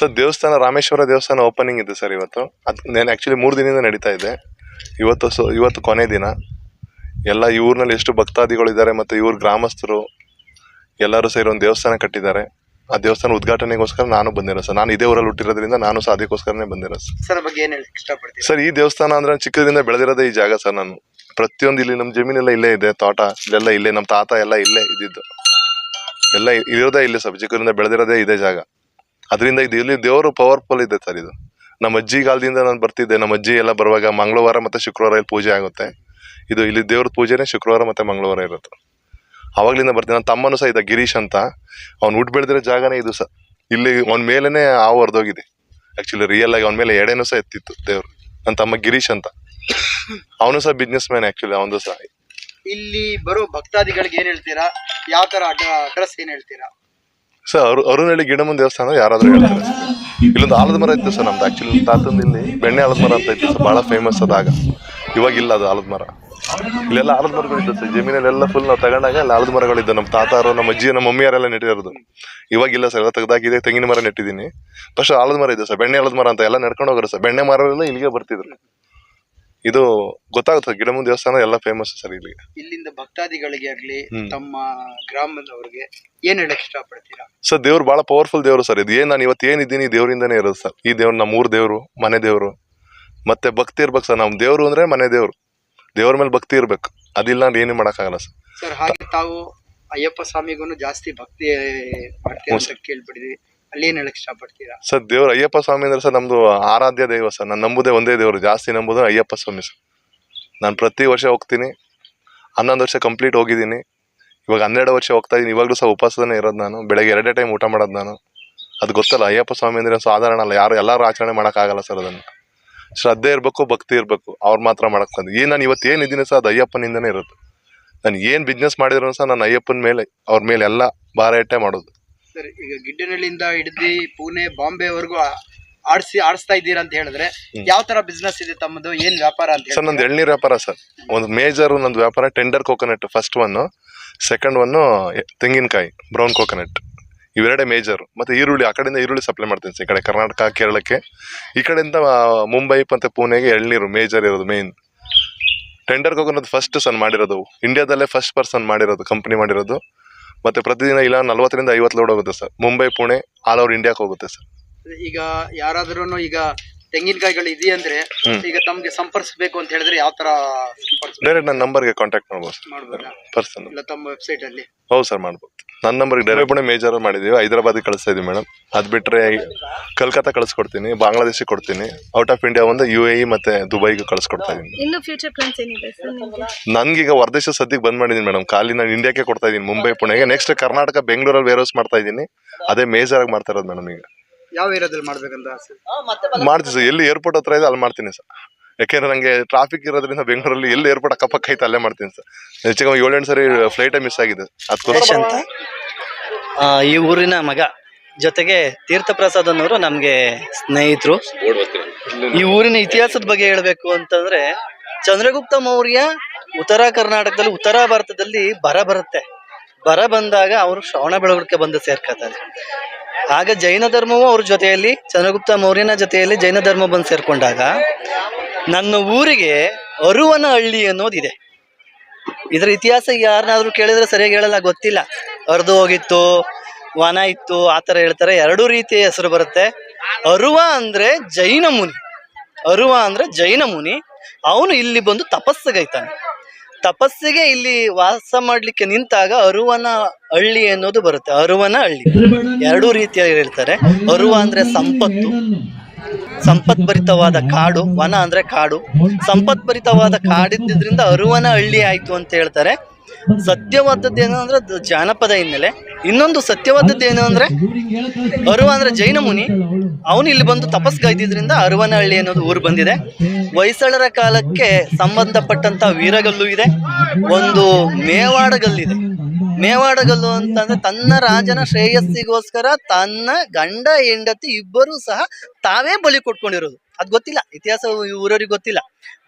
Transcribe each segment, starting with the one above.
Sir ದೇವಸ್ಥಾನ ರಾಮೇಶ್ವರ ದೇವಸ್ಥಾನ opening ಇದೆ ಸರ್ ಇವತ್ತು. ಅದು ನಾನು ಆ್ಯಕ್ಚುಲಿ ಮೂರು ದಿನದಿಂದ ನಡೀತಾ ಇದೆ. ಇವತ್ತು ಸೊ ಇವತ್ತು ಕೊನೆ ದಿನ. ಎಲ್ಲ ಈ ಊರಿನಲ್ಲಿ ಎಷ್ಟು ಭಕ್ತಾದಿಗಳಿದ್ದಾರೆ ಮತ್ತು ಇವ್ರ ಗ್ರಾಮಸ್ಥರು ಎಲ್ಲರೂ ಸೇರಿ ಒಂದು ದೇವಸ್ಥಾನ ಕಟ್ಟಿದ್ದಾರೆ. ಆ ದೇವಸ್ಥಾನ ಉದ್ಘಾಟನೆಗೋಸ್ಕರ ನಾನು ಬಂದಿರೋ ಸರ್ ನಾನು ಇದೇ ಊರಲ್ಲಿ ಹುಟ್ಟಿರೋದ್ರಿಂದ ನಾನು ಸಹ ಅದಕ್ಕೋಸ್ಕರನೇ ಬಂದಿರೋ ಸರ್ ಸರ್ ಬಗ್ಗೆ ಏನು ಇಷ್ಟಪಡ್ತೀನಿ ಸರ್ ಈ ದೇವಸ್ಥಾನ ಅಂದರೆ ಚಿಕ್ಕದ್ರಿಂದ ಬೆಳೆದಿರೋದೇ ಈ ಜಾಗ ಸರ್ ನಾನು. ಪ್ರತಿಯೊಂದು ಇಲ್ಲಿ ನಮ್ಮ ಜಮೀನೆಲ್ಲ ಇಲ್ಲೇ ಇದೆ ತೋಟ ಇಲ್ಲೆಲ್ಲ ಇಲ್ಲೇ ನಮ್ಮ ತಾತ ಎಲ್ಲ ಇಲ್ಲೇ ಇದ್ದಿದ್ದು. ಎಲ್ಲ ಇರೋದೇ ಇಲ್ಲೇ ಸರ್ ಚಿಕ್ಕದ್ರಿಂದ ಬೆಳೆದಿರೋದೇ ಇದೇ ಜಾಗ. ಅದರಿಂದ ಇದು ಇಲ್ಲಿ ದೇವರು ಪವರ್ಫುಲ್ ಇದೆ ಸರ್ ಇದು. ನಮ್ಮ ಅಜ್ಜಿ ಕಾಲದಿಂದ ನಾನು ಬರ್ತಿದ್ದೆ. ನಮ್ಮ ಅಜ್ಜಿ ಎಲ್ಲ ಬರುವಾಗ ಮಂಗಳವಾರ ಮತ್ತು ಶುಕ್ರವಾರ ಇಲ್ಲಿ ಪೂಜೆ ಆಗುತ್ತೆ. ಇದು ಇಲ್ಲಿ ದೇವ್ರ ಪೂಜೆನೇ ಶುಕ್ರವಾರ ಮತ್ತು ಮಂಗಳವಾರ ಇರುತ್ತೆ. ಆವಾಗಲಿಂದ ಬರ್ತೀನಿ. ನನ್ನ ತಮ್ಮನು ಸಹ ಇದ್ದ ಗಿರೀಶ್ ಅಂತ. ಅವ್ನು ಹುಟ್ಟು ಬೆಳೆದಿರೋ ಜಾಗನೇ ಇದು ಸಹ ಇಲ್ಲಿ ಅವ್ನ ಮೇಲೇ ಹಾವು ಹೊರದೋಗಿದೆ ಆ್ಯಕ್ಚುಲಿ ರಿಯಲ್ ಆಗಿ ಅವನ ಮೇಲೆ ಎಡೆನೂ ಸಹ ಎತ್ತಿತ್ತು ದೇವರು. ನನ್ನ ತಮ್ಮ ಗಿರೀಶ್ ಅಂತ. ಅವನು ಸಹ ಬಿಸ್ನೆಸ್ ಮ್ಯಾನ್ ಆ್ಯಕ್ಚುಲಿ ಅವನು ಸಹ ಇಲ್ಲಿ ಬರೋ ಭಕ್ತಾದಿಗಳಿಗೆ ಏನು ಹೇಳ್ತೀರಾ? ಯಾವ ಥರ ಅಡ್ರೆಸ್ ಏನು ಹೇಳ್ತೀರಾ? ಸರ್, ಅರು ಅರುನಹಳ್ಳಿ ಗಿಡಮನ್ ದೇವಸ್ಥಾನ ಯಾರಾದ್ರೂ ಹೇಳ್ತಾರೆ ಇಲ್ಲೊಂದು ಆಲದ ಮರ ಇತ್ತು ಸರ್ ನಮ್ದು. ಆಕ್ಚುಲಿ ತಾತಂದು ಇಲ್ಲಿ ಬೆಣ್ಣೆ ಆಲದ ಮರ ಅಂತ ಇತ್ತು ಸರ್, ಬಹಳ ಫೇಮಸ್ ಅದಾಗ ಇವಾಗ ಇಲ್ಲ ಅದು ಆಲದ ಮರ. ಇಲ್ಲೆಲ್ಲ ಆಲದ ಮರಗಳಿದ್ದು ಸರ್. ಜಮೀನಲ್ಲೆಲ್ಲ ಫುಲ್ ನಾವು ತಗೊಂಡಾಗ ಅಲ್ಲಿ ಆಲದ ಮರಗಳಿದ್ದು ನಮ್ಮ ತಾತಾರು, ನಮ್ಮ ಅಜ್ಜಿ ನಮ್ಮ ಮಮ್ಮಿಯರೆಲ್ಲ ನೆಟ್ಟಿರೋದು. ಇವಾಗ ಇಲ್ಲ ಸರ್, ಎಲ್ಲ ತೆಗೆದಾಕಿದೆ, ತೆಂಗಿನ ಮರ ನೆಟ್ಟಿದ್ದೀನಿ. ಫಸ್ಟ್ ಆಲದ ಮರ ಇದೆ ಸರ್, ಬೆಣ್ಣೆ ಆಲದ ಮರ ಅಂತ ಎಲ್ಲ ನಡ್ಕೊಂಡು ಹೋಗೋರು ಸರ್. ಬೆಣ್ಣೆ ಮರವೆಲ್ಲ ಇಲ್ಲಿಗೆ ಬರ್ತಿದ್ರು. ಇದು ಗೊತ್ತಾಗುತ್ತೆ ಗಿಡಮನ್ ದೇವಸ್ಥಾನ ಎಲ್ಲ ಫೇಮಸ್ ಸರ್ ಇಲ್ಲಿ ಇಲ್ಲಿಂದ ಭಕ್ತಾದಿಗಳಿಗೆ ಆಗ್ಲಿ ಹ್ಮ್. ತಮ್ಮ ಗ್ರಾಮದವ್ರಿಗೆ ಏನ್ ಹೇಳಕ್ ಇಷ್ಟಪಡ್ತೀರಾ? ಸರ್ ದೇವ್ರು ಬಹಳ ಪವರ್ಫುಲ್ ದೇವರು ಸರ್ ಇದು. ಏನ್ ನಾನು ಇವತ್ತು ಏನಿದ್ದೀನಿ ದೇವರಿಂದನೇ ಇರೋದು ಸರ್. ಈ ದೇವ್ರು ನಮ್ಮ ಊರ್ ದೇವ್ರು ಮನೆ ದೇವ್ರು. ಮತ್ತೆ ಭಕ್ತಿ ಇರ್ಬೇಕು ಸರ್ ನಮ್ಮ ದೇವ್ರು ಅಂದ್ರೆ ಮನೆ ದೇವ್ರು. ದೇವ್ರ ಮೇಲೆ ಭಕ್ತಿ ಇರ್ಬೇಕು. ಅದಿಲ್ಲ ಅಂದ್ರೆ ಏನು ಮಾಡೋಕ್ಕಾಗಲ್ಲ ಸರ್. ಸರ್ ಹಾಗೆ ತಾವು ಅಯ್ಯಪ್ಪ ಸ್ವಾಮಿಗೂ ಜಾಸ್ತಿ ಭಕ್ತಿ ಮಾಡ್ತೀರಾ ಅಂತ ಕೇಳ್ಬಿಟ್ಟಿದ್ವಿ ಅಲ್ಲಿ ಏನ್ ಹೇಳಕ್ ಇಷ್ಟಪಡ್ತೀರಾ? ಸರ್, ದೇವ್ರು ಅಯ್ಯಪ್ಪ ಸ್ವಾಮಿ ಅಂದ್ರೆ ಸರ್ ನಮ್ದು ಆರಾಧ್ಯ ದೈವ ಸರ್. ನಾನು ನಂಬುದೇ ಒಂದೇ ದೇವರು. ಜಾಸ್ತಿ ನಂಬುದು ಅಯ್ಯಪ್ಪ ಸ್ವಾಮಿ ಸರ್. ನಾನು ಪ್ರತಿ ವರ್ಷ ಹೋಗ್ತೀನಿ. ಹನ್ನೊಂದು ವರ್ಷ ಕಂಪ್ಲೀಟ್ ಹೋಗಿದ್ದೀನಿ. ಇವಾಗ ಹನ್ನೆರಡು ವರ್ಷ ಹೋಗ್ತಾ ಇದ್ದೀನಿ ಇವಾಗಲೂ ಸಹ ಉಪವಾಸನೇ ಇರೋದು ನಾನು. ಬೆಳಗ್ಗೆ ಎರಡೇ ಟೈಮ್ ಊಟ ಮಾಡೋದು ನಾನು. ಅದು ಗೊತ್ತಲ್ಲ, ಅಯ್ಯಪ್ಪ ಸ್ವಾಮಿ ಅಂದ್ರೆ ಸಾಧಾರಣ ಅಲ್ಲ. ಯಾರು ಎಲ್ಲರೂ ಆಚರಣೆ ಮಾಡೋಕ್ಕಾಗಲ್ಲ ಸರ್ ಅದನ್ನು. ಶ್ರದ್ಧೆ ಇರಬೇಕು, ಭಕ್ತಿ ಇರಬೇಕು. ಅವ್ರು ಮಾತ್ರ ಮಾಡೋಕ್ಕಂದು ಏನು ನಾನು ಇವತ್ತು ಏನಿದ್ದೀನಿ ಸರ್, ಅದು ಅಯ್ಯಪ್ಪನಿಂದನೇ ಇರುತ್ತೆ. ನಾನು ಏನು ಬಿಸ್ನೆಸ್ ಮಾಡಿದ್ರು ಸಹ ನಾನು ಅಯ್ಯಪ್ಪನ ಮೇಲೆ, ಅವ್ರ ಮೇಲೆ ಎಲ್ಲ ಭಾರ ಇಟ್ಟೆ ಮಾಡೋದು. ಸರ್ ಈಗ ಗಿಡ್ಡನಹಳ್ಳಿಯಿಂದ ಹಿಡಿದು ಪುಣೆ ಬಾಂಬೆವರೆಗೂ ಆಡಿಸಿ ಆಡಿಸ್ತಾ ಇದ್ದೀರಾ ಅಂತ ಹೇಳಿದ್ರೆ ಯಾವ ತರ ಬಿಸ್ನೆಸ್ ಇದೆ ತಮ್ಮದು? ಏನ್ ವ್ಯಾಪಾರ ಅಂತ ಸರ್ ನಂದು ಎಳ್ನೀರ್ ವ್ಯಾಪಾರ ಸರ್. ಒಂದು ಮೇಜರ್ ನಂದು ವ್ಯಾಪಾರ tender coconut first one second one ತೆಂಗಿನಕಾಯಿ ಬ್ರೌನ್ ಕೋಕೋನಟ್ ಇವೆರಡೇ ಮೇಜರ್ ಮತ್ತೆ ಈರುಳ್ಳಿ ಆ ಕಡೆಯಿಂದ ಈರುಳ್ಳಿ ಸಪ್ಲೈ ಮಾಡ್ತೀನಿ ಸರ್ ಈ ಕಡೆ ಕರ್ನಾಟಕ ಕೇರಳಕ್ಕೆ. ಈ ಕಡೆಯಿಂದ ಮುಂಬೈ ಮತ್ತು ಪುಣೆಗೆ ಎಳ್ನೀರು ಮೇಜರ್ ಇರೋದು main tender coconut first son ಮಾಡಿರೋದು. ಇಂಡಿಯಾದಲ್ಲೇ ಫಸ್ಟ್ ಪರ್ಸನ್ ಮಾಡಿರೋದು ಕಂಪನಿ ಮಾಡಿರೋದು. ಮತ್ತೆ ಪ್ರತಿದಿನ ಇಲ್ಲ, ನಲ್ವತ್ತರಿಂದ ಐವತ್ತು ಲೋಡ್ ಹೋಗುತ್ತೆ sir. Mumbai, Pune all over ಇಂಡಿಯಾಕ್ಕೆ ಹೋಗುತ್ತೆ ಸರ್. ಈಗ ಯಾರಾದ್ರೂ ಈಗ ತೆಂಗಿನಕಾಯಿಗಳು ಇದೆಯಂದ್ರೆ ಈಗ ತಮ್ಗೆ ಸಂಪರ್ಕಿಸಬೇಕು ಅಂತ ಹೇಳಿದ್ರೆ ಯಾವ ತರ ಡೈರೆಕ್ಟ್ ನನ್ನ ನಂಬರ್ಗೆ ಕಾಂಟ್ಯಾಕ್ಟ್ ಮಾಡ್ಬೋದು. ಸರ್ ಮಾಡ್ಬೋದಾ? ಪರ್ಸನ್ ಇಲ್ಲ ತಮ್ಮ ವೆಬ್ಸೈಟ್ ಅಲ್ಲಿ? ಹೌದು ಸರ್ ಮಾಡ್ಬೋದು. ನನ್ನ ನಂಬರ್ಗೆ ಡೈರೆಕ್ಟ್ ಪುಣೆ ಮೇಜರ್ ಮಾಡಿದ್ದೀವಿ ಹೈದರಾಬಾದಿಗೆ ಕಳಿಸ್ತಾ ಇದೀವಿ ಮೇಡಮ್ ಅದು ಬಿಟ್ಟರೆ ಕಲ್ಕತ್ತಾ ಕಳಿಸ್ಕೊಡ್ತೀನಿ ಬಾಂಗ್ಲಾದೇಶಿಗೆ ಕೊಡ್ತೀನಿ ಔಟ್ ಆಫ್ ಇಂಡಿಯಾ ಒಂದು ಯು ಎ ಇ ಮತ್ತು ದುಬೈಗೆ ಕಳಿಸ್ಕೊಡ್ತಾ ಇದ್ದೀನಿ ಇನ್ನು ಫ್ಯೂಚರ್ ಪ್ಲಾನ್ಸ್ ಏನಿದೆ ಸರ್ ನಿಮಗೆ? ನನಗೀಗ ಹೊರದೇಶ ಸದ್ಯಕ್ಕೆ ಬಂದ್ ಮಾಡಿದೀನಿ ಮೇಡಮ್ ಖಾಲಿ ನಾನು ಇಂಡಿಯಾಕ್ಕೆ ಕೊಡ್ತಾ ಇದೀನಿ ಮುಂಬೈ ಪುಣೆಗೆ. ನೆಕ್ಸ್ಟ್ ಕರ್ನಾಟಕ ಬೆಂಗಳೂರಲ್ಲಿ ವೇರ್ ಹೌಸ್ ಮಾಡ್ತಾ ಇದ್ದೀನಿ ಅದೇ ಮೇಜರ್ ಆಗಿ ಮಾಡ್ತಾ ಇರೋದು ಮೇಡಮ್ ಈಗ. ಯಾವ ಏರಿಯಾದಲ್ಲಿ ಮಾಡ್ಬೇಕಂತ ಆಸೆ? ಮಾಡ್ತೀವಿ ಸರ್ ಎಲ್ಲಿ ಏರ್ಪೋರ್ಟ್ ಹತ್ರ ಇದೆ ಅಲ್ಲಿ ಮಾಡ್ತೀನಿ ಸರ್. ಯಾಕೆಂದ್ರೆ ನಂಗೆ ಟ್ರಾಫಿಕ್ ಇರೋದ್ರಿಂದ ಬೆಂಗಳೂರಲ್ಲಿ ಎಲ್ಲಿ ಏರ್ಪೋರ್ಟ್ ಅಕ್ಕಪಕ್ಕ ಐತೆ ಅಲ್ಲೇ ಮಾಡ್ತೀನಿ ಸರ್. ಹೆಚ್ಚಿಗೆ ಏಳೆಂಟು ಸರಿ ಫ್ಲೈಟ್ ಮಿಸ್ ಆಗಿದೆ. ಸುರೇಶ್ ಅದಕ್ಕೋಸ್ಕರ ಅಂತ? ಆ, ಈ ಊರಿನ ಮಗ ಜೊತೆಗೆ ತೀರ್ಥ ಪ್ರಸಾದ್ ಅನ್ನೋರು ನಮ್ಗೆ ಸ್ನೇಹಿತರು. ಈ ಊರಿನ ಇತಿಹಾಸದ ಬಗ್ಗೆ ಹೇಳ್ಬೇಕು ಅಂತಂದ್ರೆ ಚಂದ್ರಗುಪ್ತ ಮೌರ್ಯ ಉತ್ತರ ಕರ್ನಾಟಕದಲ್ಲಿ ಉತ್ತರ ಭಾರತದಲ್ಲಿ ಬರ ಬರುತ್ತೆ. ಬರ ಬಂದಾಗ ಅವರು ಶ್ರವಣ ಬೆಳಗೊಳಕ್ಕೆ ಬಂದು ಸೇರ್ಕೊತಾರೆ ಆಗ ಜೈನ ಧರ್ಮವು ಅವ್ರ ಜೊತೆಯಲ್ಲಿ, ಚಂದ್ರಗುಪ್ತ ಮೌರ್ಯನ ಜೊತೆಯಲ್ಲಿ ಜೈನ ಧರ್ಮ ಬಂದು ಸೇರ್ಕೊಂಡಾಗ ನನ್ನ ಊರಿಗೆ ಅರುವನ ಹಳ್ಳಿ ಅನ್ನೋದಿದೆ ಇದರ ಇತಿಹಾಸ ಯಾರನ್ನಾದ್ರೂ ಕೇಳಿದ್ರೆ ಸರಿಯಾಗಿ ಹೇಳಲ್ಲ, ಗೊತ್ತಿಲ್ಲ. ಹರಿದು ಹೋಗಿತ್ತು, ವನ ಇತ್ತು, ಆ ಹೇಳ್ತಾರೆ. ಎರಡು ರೀತಿಯ ಹೆಸರು ಬರುತ್ತೆ. ಅರುವ ಅಂದ್ರೆ ಜೈನ ಮುನಿ. ಅರುವ ಅಂದ್ರೆ ಜೈನ ಮುನಿ. ಅವನು ಇಲ್ಲಿ ಬಂದು ತಪಸ್ಸಿಗೈತಾನೆ. ತಪಸ್ಸಿಗೆ ಇಲ್ಲಿ ವಾಸ ಮಾಡ್ಲಿಕ್ಕೆ ನಿಂತಾಗ ಅರುವನ ಹಳ್ಳಿ ಅನ್ನೋದು ಬರುತ್ತೆ. ಅರುವನ ಹಳ್ಳಿ. ಎರಡು ರೀತಿಯಾಗಿ ಹೇಳ್ತಾರೆ. ಅರುವ ಅಂದ್ರೆ ಸಂಪತ್ತು. ಸಂಪತ್ಭರಿತವಾದ ಕಾಡು, ವನ ಅಂದ್ರೆ ಕಾಡು. ಸಂಪತ್ಭರಿತವಾದ ಕಾಡಿದ್ದರಿಂದ ಅರುವನ ಹಳ್ಳಿ ಆಯ್ತು ಅಂತ ಹೇಳ್ತಾರೆ. ಸತ್ಯವಾದದ್ದು ಏನು ಅಂದ್ರೆ ಅದು ಜಾನಪದ ಹಿನ್ನೆಲೆ. ಇನ್ನೊಂದು ಸತ್ಯವಾದದ್ದು ಏನು ಅಂದ್ರೆ ಅರುವ ಅಂದ್ರೆ ಜೈನ ಮುನಿ. ಅವನು ಇಲ್ಲಿ ಬಂದು ತಪಸ್ಗೈದಿದ್ರಿಂದ ಅರುವನಹಳ್ಳಿ ಅನ್ನೋದು ಊರು ಬಂದಿದೆ. ಹೊಯ್ಸಳರ ಕಾಲಕ್ಕೆ ಸಂಬಂಧಪಟ್ಟಂತ ವೀರಗಲ್ಲು ಇದೆ. ಒಂದು ಮೇವಾಡಗಲ್ಲಿದೆ. ಮೇವಾಡಗಲ್ಲು ಅಂತಂದ್ರೆ ತನ್ನ ರಾಜನ ಶ್ರೇಯಸ್ಸಿಗೋಸ್ಕರ ತನ್ನ ಗಂಡ, ಹೆಂಡತಿ ಇಬ್ಬರೂ ಸಹ ತಾವೇ ಬಲಿ ಕೊಟ್ಕೊಂಡಿರೋದು. ಅದು ಗೊತ್ತಿಲ್ಲ. ಇತಿಹಾಸ ಊರವ್ರಿಗೆ ಗೊತ್ತಿಲ್ಲ.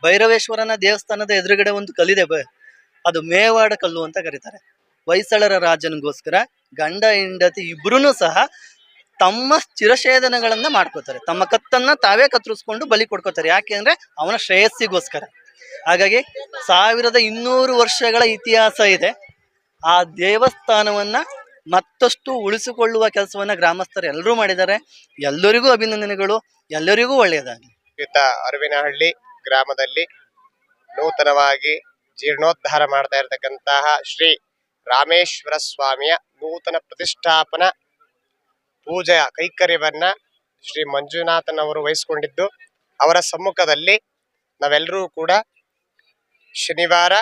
ಭೈರವೇಶ್ವರನ ದೇವಸ್ಥಾನದ ಎದುರುಗಡೆ ಒಂದು ಕಲ್ಲಿದೆ ಅದು ಮೇವಾಡ ಕಲ್ಲು ಅಂತ ಕರೀತಾರೆ. ಹೊಯ್ಸಳರ ರಾಜನಿಗೋಸ್ಕರ ಗಂಡ, ಹೆಂಡತಿ ಇಬ್ರು ಸಹ ತಮ್ಮ ಚಿರಶೇದನಗಳನ್ನ ಮಾಡ್ಕೋತಾರೆ. ತಮ್ಮ ಕತ್ತನ್ನ ತಾವೇ ಕತ್ತರಿಸ್ಕೊಂಡು ಬಲಿ ಕೊಡ್ಕೋತಾರೆ. ಯಾಕೆ ಅಂದ್ರೆ ಅವನ ಶ್ರೇಯಸ್ಸಿಗೋಸ್ಕರ. ಹಾಗಾಗಿ ಸಾವಿರದ ಇನ್ನೂರು ವರ್ಷಗಳ ಇತಿಹಾಸ ಇದೆ. ಆ ದೇವಸ್ಥಾನವನ್ನ ಮತ್ತಷ್ಟು ಉಳಿಸಿಕೊಳ್ಳುವ ಕೆಲಸವನ್ನ ಗ್ರಾಮಸ್ಥರು ಎಲ್ಲರೂ ಮಾಡಿದ್ದಾರೆ. ಎಲ್ಲರಿಗೂ ಅಭಿನಂದನೆಗಳು. ಎಲ್ಲರಿಗೂ ಒಳ್ಳೆಯದಾಗಲಿ. ಯುತ ಅರವಿನಹಳ್ಳಿ ಗ್ರಾಮದಲ್ಲಿ ನೂತನವಾಗಿ ಜೀರ್ಣೋದ್ಧಾರ ಮಾಡ್ತಾ ಇರತಕ್ಕಂತಹ ಶ್ರೀ ರಾಮೇಶ್ವರ ಸ್ವಾಮಿಯ ನೂತನ ಪ್ರತಿಷ್ಠಾಪನಾ ಪೂಜೆಯ ಕೈಕರ್ಯವನ್ನ ಶ್ರೀ ಮಂಜುನಾಥನವರು ವಹಿಸಿಕೊಂಡಿದ್ದು, ಅವರ ಸಮ್ಮುಖದಲ್ಲಿ ನಾವೆಲ್ಲರೂ ಕೂಡ ಶನಿವಾರ,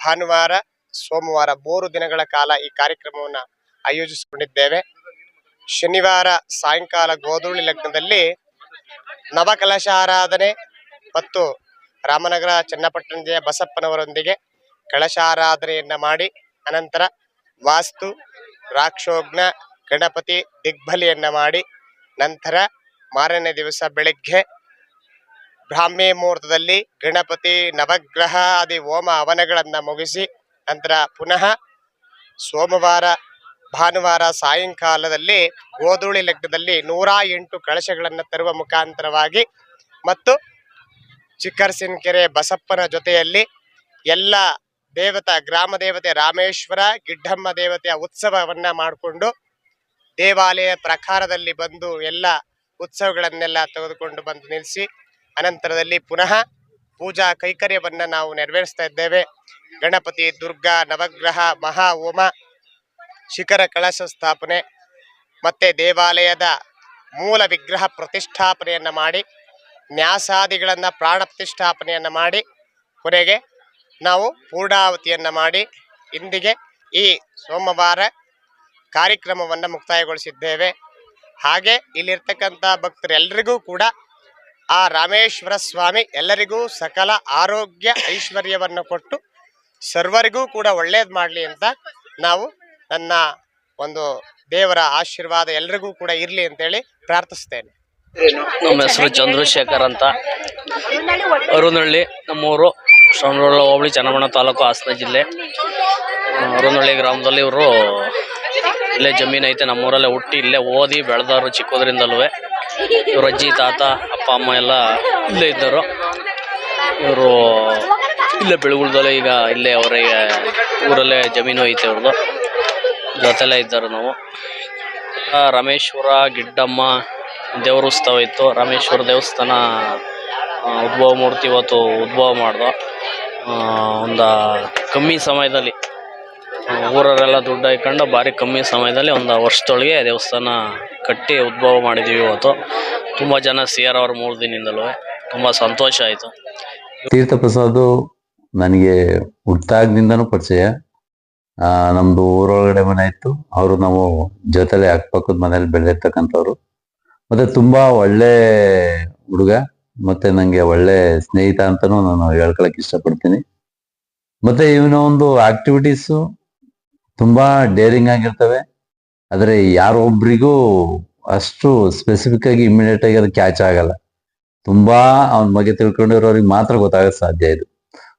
ಭಾನುವಾರ, ಸೋಮವಾರ ಮೂರು ದಿನಗಳ ಕಾಲ ಈ ಕಾರ್ಯಕ್ರಮವನ್ನು ಆಯೋಜಿಸಿಕೊಂಡಿದ್ದೇವೆ. ಶನಿವಾರ ಸಾಯಂಕಾಲ ಗೋಧೂಳಿ ಲಗ್ನದಲ್ಲಿ ನವಕಲಶ ಆರಾಧನೆ ಮತ್ತು ರಾಮನಗರ ಚನ್ನಪಟ್ಟಣದ ಬಸಪ್ಪನವರೊಂದಿಗೆ ಕಳಶಾರಾಧನೆಯನ್ನು ಮಾಡಿ, ಅನಂತರ ವಾಸ್ತು, ರಾಕ್ಷೋಗ್ನ ಗಣಪತಿ ದಿಗ್ಬಲಿಯನ್ನ ಮಾಡಿ ನಂತರ ಮಾರನೇ ದಿವಸ ಬೆಳಗ್ಗೆ ಬ್ರಾಹ್ಮಿ ಮುಹೂರ್ತದಲ್ಲಿ ಗಣಪತಿ ನವಗ್ರಹ ಆದಿ ಹೋಮ ಹವನಗಳನ್ನು ಮುಗಿಸಿ ನಂತರ ಪುನಃ ಸೋಮವಾರ, ಭಾನುವಾರ, ಸಾಯಂಕಾಲದಲ್ಲಿ ಗೋಧೂಳಿ ಲಗ್ನದಲ್ಲಿ ನೂರ ಎಂಟು ಕಳಶಗಳನ್ನು ತರುವ ಮುಖಾಂತರವಾಗಿ ಮತ್ತು ಚಿಕ್ಕರಸಿನಕೆರೆ ಬಸಪ್ಪನ ಜೊತೆಯಲ್ಲಿ ಎಲ್ಲ ದೇವತಾ, ಗ್ರಾಮ ದೇವತೆ ರಾಮೇಶ್ವರ, ಗಿಡ್ಡಮ್ಮ ದೇವತೆಯ ಉತ್ಸವವನ್ನು ಮಾಡಿಕೊಂಡು ದೇವಾಲಯ ಪ್ರಕಾರದಲ್ಲಿ ಬಂದು ಎಲ್ಲ ಉತ್ಸವಗಳನ್ನೆಲ್ಲ ತೆಗೆದುಕೊಂಡು ಬಂದು ನಿಲ್ಲಿಸಿ, ಅನಂತರದಲ್ಲಿ ಪುನಃ ಪೂಜಾ ಕೈಕರ್ಯವನ್ನು ನಾವು ನೆರವೇರಿಸ್ತಾ ಇದ್ದೇವೆ. ಗಣಪತಿ, ದುರ್ಗಾ, ನವಗ್ರಹ ಮಹಾ ಹೋಮ ಶಿಖರ ಕಳಶ ಸ್ಥಾಪನೆ ಮತ್ತೆ ದೇವಾಲಯದ ಮೂಲ ವಿಗ್ರಹ ಪ್ರತಿಷ್ಠಾಪನೆಯನ್ನು ಮಾಡಿ, ನ್ಯಾಸಾದಿಗಳನ್ನು ಪ್ರಾಣ ಪ್ರತಿಷ್ಠಾಪನೆಯನ್ನು ಮಾಡಿ, ಕೊನೆಗೆ ನಾವು ಪೂರ್ಣಾವತಿಯನ್ನು ಮಾಡಿ, ಇಂದಿಗೆ ಈ ಸೋಮವಾರ ಕಾರ್ಯಕ್ರಮವನ್ನು ಮುಕ್ತಾಯಗೊಳಿಸಿದ್ದೇವೆ. ಹಾಗೆ ಇಲ್ಲಿರ್ತಕ್ಕಂಥ ಭಕ್ತರೆಲ್ಲರಿಗೂ ಕೂಡ ಆ ರಾಮೇಶ್ವರ ಸ್ವಾಮಿ ಎಲ್ಲರಿಗೂ ಸಕಲ ಆರೋಗ್ಯ ಐಶ್ವರ್ಯವನ್ನು ಕೊಟ್ಟು ಸರ್ವರಿಗೂ ಕೂಡ ಒಳ್ಳೇದು ಮಾಡಲಿ ಅಂತ ನಾವು ನನ್ನ ಒಂದು ದೇವರ ಆಶೀರ್ವಾದ ಎಲ್ರಿಗೂ ಕೂಡ ಇರಲಿ ಅಂತೇಳಿ ಪ್ರಾರ್ಥಿಸ್ತೇನೆ. ನಮ್ಮ ಹೆಸರು ಚಂದ್ರಶೇಖರ್ ಅಂತ. ಅರುನಹಳ್ಳಿ ನಮ್ಮೂರು ಶ್ರವಣಬೆಳಗೊಳ ಹೋಬಳಿ ಚನ್ನಮಣ ತಾಲೂಕು ಹಾಸನ ಜಿಲ್ಲೆ. ಅರುನಳ್ಳಿ ಗ್ರಾಮದಲ್ಲಿ ಇವರು ಇಲ್ಲೇ ಜಮೀನು ಐತೆ, ನಮ್ಮೂರಲ್ಲೇ ಹುಟ್ಟಿ ಇಲ್ಲೇ ಓದಿ ಬೆಳೆದವರು ಚಿಕ್ಕೋದ್ರಿಂದಲೂ ಇವ್ರ ಅಜ್ಜಿ, ತಾತ, ಅಪ್ಪ, ಅಮ್ಮ ಎಲ್ಲ ಇಲ್ಲೇ ಇದ್ದರು. ಇವರು ಇಲ್ಲೇ ಬೆಳಗುಳ್ದಲ್ಲೇ ಈಗ ಇಲ್ಲೇ ಅವರಿಗೆ ಊರಲ್ಲೇ ಜಮೀನು ಐತೆ ಅವ್ರದ್ದು ಜೊತೆಲೇ ಇದ್ದರು ನಾವು. ರಮೇಶ್ವರ, ಗಿಡ್ಡಮ್ಮ, ದೇವ್ರ ಉತ್ಸವ ಇತ್ತು. ರಾಮೇಶ್ವರ ದೇವಸ್ಥಾನ ಉದ್ಭವ ಮೂರ್ತಿ ಇವತ್ತು ಉದ್ಭವ ಮಾಡ್ದು. ಒಂದು ಕಮ್ಮಿ ಸಮಯದಲ್ಲಿ. ಊರವರೆಲ್ಲ ದುಡ್ಡು ಹಾಕ್ಕೊಂಡು ಭಾರಿ ಕಮ್ಮಿ ಸಮಯದಲ್ಲಿ ಒಂದು ವರ್ಷದೊಳಗೆ ದೇವಸ್ಥಾನ ಕಟ್ಟಿ ಉದ್ಭವ ಮಾಡಿದ್ದೀವಿ ಇವತ್ತು. ತುಂಬ ಜನ ಸೇರವ್ರು ಮೂರು ದಿನದಿಂದಲೂ. ತುಂಬ ಸಂತೋಷ ಆಯಿತು. ತೀರ್ಥ ಪ್ರಸಾದ್ ನನಗೆ ಹುಟ್ಟಾಗ್ನಿಂದನೂ ಪರಿಚಯ. ನಮ್ಮದು ಊರೊಳಗಡೆ ಮನೆ ಇತ್ತು. ಅವರು ನಾವು ಜೊತೆಲೆ ಅಕ್ಕಪಕ್ಕದ ಮನೇಲಿ ಬೆಳೆದಿರ್ತಕ್ಕಂಥವ್ರು. ಮತ್ತೆ ತುಂಬಾ ಒಳ್ಳೆ ಹುಡುಗ, ಮತ್ತೆ ನನಗೆ ಒಳ್ಳೆ ಸ್ನೇಹಿತ ಅಂತಲೂ ನಾನು ಹೇಳ್ಕೊಳಕ್ಕೆ ಇಷ್ಟಪಡ್ತೀನಿ. ಮತ್ತೆ ಇವನ ಒಂದು ಆಕ್ಟಿವಿಟೀಸು ತುಂಬಾ ಡೇರಿಂಗ್ ಆಗಿರ್ತವೆ. ಆದ್ರೆ ಯಾರೊಬ್ರಿಗೂ ಅಷ್ಟು ಸ್ಪೆಸಿಫಿಕ್ ಆಗಿ ಇಮಿಡಿಯೇಟ್ ಆಗಿ ಅದು ಕ್ಯಾಚ್ ಆಗಲ್ಲ. ತುಂಬಾ ಅವನ ಬಗ್ಗೆ ತಿಳ್ಕೊಂಡಿರೋರಿಗೆ ಮಾತ್ರ ಗೊತ್ತಾಗಕ್ಕೆ ಸಾಧ್ಯ ಇದು.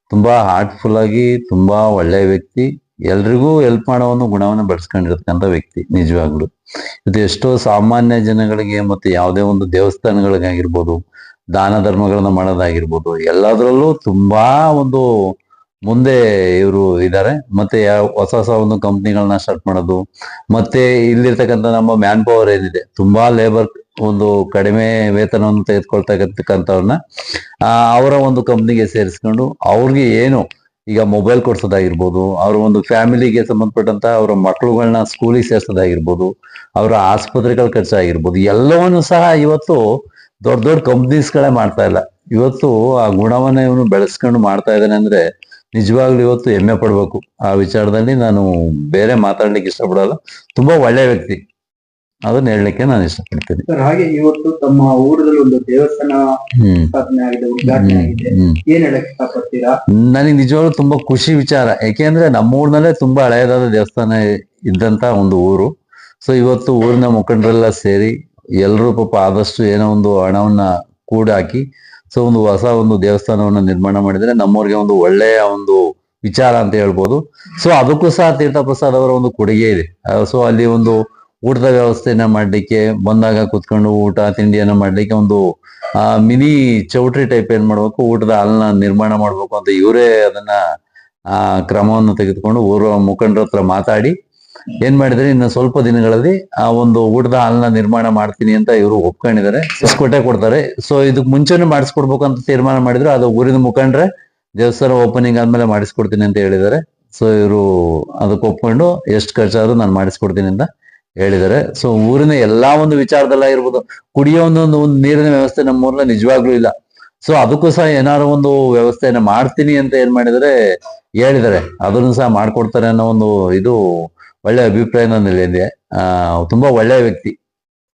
ತುಂಬಾ ಹಾರ್ಟ್ಫುಲ್ ಆಗಿ ತುಂಬಾ ಒಳ್ಳೆ ವ್ಯಕ್ತಿ. ಎಲ್ರಿಗೂ ಹೆಲ್ಪ್ ಮಾಡೋ ಒಂದು ಗುಣವನ್ನು ಬೆಳೆಸ್ಕೊಂಡಿರ್ತಕ್ಕಂಥ ವ್ಯಕ್ತಿ, ನಿಜವಾಗ್ಲು. ಇದು ಎಷ್ಟೋ ಸಾಮಾನ್ಯ ಜನಗಳಿಗೆ ಮತ್ತೆ ಯಾವುದೇ ಒಂದು ದೇವಸ್ಥಾನಗಳಿಗಾಗಿರ್ಬೋದು, ದಾನ ಧರ್ಮಗಳನ್ನ ಮಾಡೋದಾಗಿರ್ಬೋದು, ಎಲ್ಲದರಲ್ಲೂ ತುಂಬಾ ಒಂದು ಮುಂದೆ ಇವರು ಇದ್ದಾರೆ ಮತ್ತೆ ಯಾವ ಹೊಸ ಹೊಸ ಒಂದು ಕಂಪ್ನಿಗಳನ್ನ ಸ್ಟಾರ್ಟ್ ಮಾಡೋದು. ಮತ್ತೆ ಇಲ್ಲಿರ್ತಕ್ಕಂಥ ನಮ್ಮ ಮ್ಯಾನ್ ಪವರ್ ಏನಿದೆ, ತುಂಬಾ ಲೇಬರ್ ಒಂದು ಕಡಿಮೆ ವೇತನವನ್ನು ತೆಗೆದುಕೊಳ್ತಕ್ಕಂಥವ್ರನ್ನ ಅವರ ಒಂದು ಕಂಪ್ನಿಗೆ ಸೇರಿಸ್ಕೊಂಡು ಅವ್ರಿಗೆ ಏನು ಈಗ ಮೊಬೈಲ್ ಕೊಡ್ಸೋದಾಗಿರ್ಬೋದು, ಅವ್ರ ಒಂದು ಫ್ಯಾಮಿಲಿಗೆ ಸಂಬಂಧಪಟ್ಟಂತ ಅವರ ಮಕ್ಕಳುಗಳನ್ನ ಸ್ಕೂಲಿಗೆ ಸೇರ್ಸೋದಾಗಿರ್ಬೋದು, ಅವರ ಆಸ್ಪತ್ರೆಗಳ ಖರ್ಚಾಗಿರ್ಬೋದು, ಎಲ್ಲವನ್ನು ಸಹ ಇವತ್ತು ದೊಡ್ಡ ದೊಡ್ಡ ಕಂಪ್ನೀಸ್ಗಳೇ ಮಾಡ್ತಾ ಇಲ್ಲ. ಇವತ್ತು ಆ ಗುಣವನ್ನ ಇವನು ಬೆಳೆಸ್ಕೊಂಡು ಮಾಡ್ತಾ ಇದ್ದಾನೆ ಅಂದ್ರೆ ನಿಜವಾಗ್ಲೂ ಇವತ್ತು ಹೆಮ್ಮೆ ಪಡ್ಬೇಕು. ಆ ವಿಚಾರದಲ್ಲಿ ನಾನು ಬೇರೆ ಮಾತಾಡ್ಲಿಕ್ಕೆ ಇಷ್ಟಪಡಲ್ಲ. ತುಂಬಾ ಒಳ್ಳೆ ವ್ಯಕ್ತಿ. ಅದನ್ನ ಹೇಳಲಿಕ್ಕೆ ನಾನು ಇಷ್ಟಪಡ್ತೀನಿ. ಹಾಗೆ ಇವತ್ತು ತಮ್ಮ ಊರಲ್ಲಿ ಒಂದು ದೇವಸ್ಥಾನ ನನಗೆ ನಿಜವಾಗ್ಲೂ ತುಂಬಾ ಖುಷಿ ವಿಚಾರ. ಯಾಕೆಂದ್ರೆ ನಮ್ಮ ಊರಿನಲ್ಲೇ ತುಂಬಾ ಹಳೆಯದಾದ ದೇವಸ್ಥಾನ ಇದ್ದಂತ ಒಂದು ಊರು. ಸೊ ಇವತ್ತು ಊರಿನ ಮುಖಂಡರೆಲ್ಲ ಸೇರಿ ಎಲ್ಲರೂ ಪಾಪ ಆದಷ್ಟು ಏನೋ ಒಂದು ಹಣವನ್ನ ಕೂಡಾಕಿ ಸೊ ಒಂದು ಹೊಸ ಒಂದು ದೇವಸ್ಥಾನವನ್ನು ನಿರ್ಮಾಣ ಮಾಡಿದ್ರೆ ನಮ್ಮವ್ರಿಗೆ ಒಂದು ಒಳ್ಳೆಯ ಒಂದು ವಿಚಾರ ಅಂತ ಹೇಳ್ಬೋದು. ಸೊ ಅದಕ್ಕೂ ಸಹ ತೀರ್ಥ ಪ್ರಸಾದ್ ಅವರ ಒಂದು ಕೊಡುಗೆ ಇದೆ. ಸೊ ಅಲ್ಲಿ ಒಂದು ಊಟದ ವ್ಯವಸ್ಥೆಯನ್ನ ಮಾಡ್ಲಿಕ್ಕೆ, ಬಂದಾಗ ಕುತ್ಕೊಂಡು ಊಟ, ತಿಂಡಿಯನ್ನ ಮಾಡ್ಲಿಕ್ಕೆ ಒಂದು ಮಿನಿ ಚೌಟ್ರಿ ಟೈಪ್ ಏನ್ ಮಾಡ್ಬೇಕು, ಊಟದ ಹಾಲನ್ನ ನಿರ್ಮಾಣ ಮಾಡ್ಬೇಕು ಅಂತ ಇವರೇ ಅದನ್ನ, ಆ, ಕ್ರಮವನ್ನು ತೆಗೆದುಕೊಂಡು ಊರ ಮುಖಂಡರ ಹತ್ರ ಮಾತಾಡಿ ಏನ್ ಮಾಡಿದ್ರೆ? ಇನ್ನು ಸ್ವಲ್ಪ ದಿನಗಳಲ್ಲಿ ಆ ಒಂದು ಊಟದ ಹಾಲನ್ನ ನಿರ್ಮಾಣ ಮಾಡ್ತೀನಿ ಅಂತ ಇವರು ಒಪ್ಕೊಂಡಿದ್ದಾರೆ. ಕೊಟ್ಟೆ ಕೊಡ್ತಾರೆ. ಸೊ ಇದಕ್ ಮುಂಚೆನೆ ಮಾಡಿಸ್ಕೊಡ್ಬೇಕು ಅಂತ ತೀರ್ಮಾನ ಮಾಡಿದ್ರು. ಅದು ಊರಿನ ಮುಖಂಡ್ರೆ ದೇವಸ್ಥಾನ ಓಪನಿಂಗ್ ಆದ್ಮೇಲೆ ಮಾಡಿಸ್ಕೊಡ್ತೀನಿ ಅಂತ ಹೇಳಿದ್ದಾರೆ. ಸೊ ಇವರು ಅದಕ್ಕೆ ಒಪ್ಕೊಂಡು ಎಷ್ಟು ಖರ್ಚಾದ್ರೂ ನಾನು ಮಾಡಿಸ್ಕೊಡ್ತೀನಿ ಅಂತ ಹೇಳಿದ್ದಾರೆ. ಸೊ ಊರಿನ ಎಲ್ಲಾ ಒಂದು ವಿಚಾರದಲ್ಲ ಇರ್ಬೋದು. ಕುಡಿಯೋ ಒಂದೊಂದು ಒಂದು ನೀರಿನ ವ್ಯವಸ್ಥೆ ನಮ್ಮ ನಿಜವಾಗ್ಲೂ ಇಲ್ಲ. ಸೊ ಅದಕ್ಕೂ ಸಹ ಏನಾದ್ರು ಒಂದು ವ್ಯವಸ್ಥೆಯನ್ನ ಮಾಡ್ತೀನಿ ಅಂತ ಏನ್ ಮಾಡಿದರೆ ಹೇಳಿದ್ದಾರೆ. ಅದನ್ನು ಸಹ ಮಾಡ್ಕೊಡ್ತಾರೆ ಅನ್ನೋ ಒಂದು ಇದು ಒಳ್ಳೆ ಅಭಿಪ್ರಾಯ ನನ್ನಲ್ಲಿದೆ ಆ, ತುಂಬಾ ಒಳ್ಳೆಯ ವ್ಯಕ್ತಿ.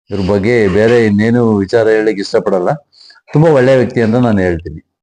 ಇದ್ರ ಬಗ್ಗೆ ಬೇರೆ ಇನ್ನೇನು ವಿಚಾರ ಹೇಳಲಿಕ್ಕೆ ಇಷ್ಟಪಡಲ್ಲ. ತುಂಬಾ ಒಳ್ಳೆಯ ವ್ಯಕ್ತಿ ಅಂತ ನಾನು ಹೇಳ್ತೀನಿ.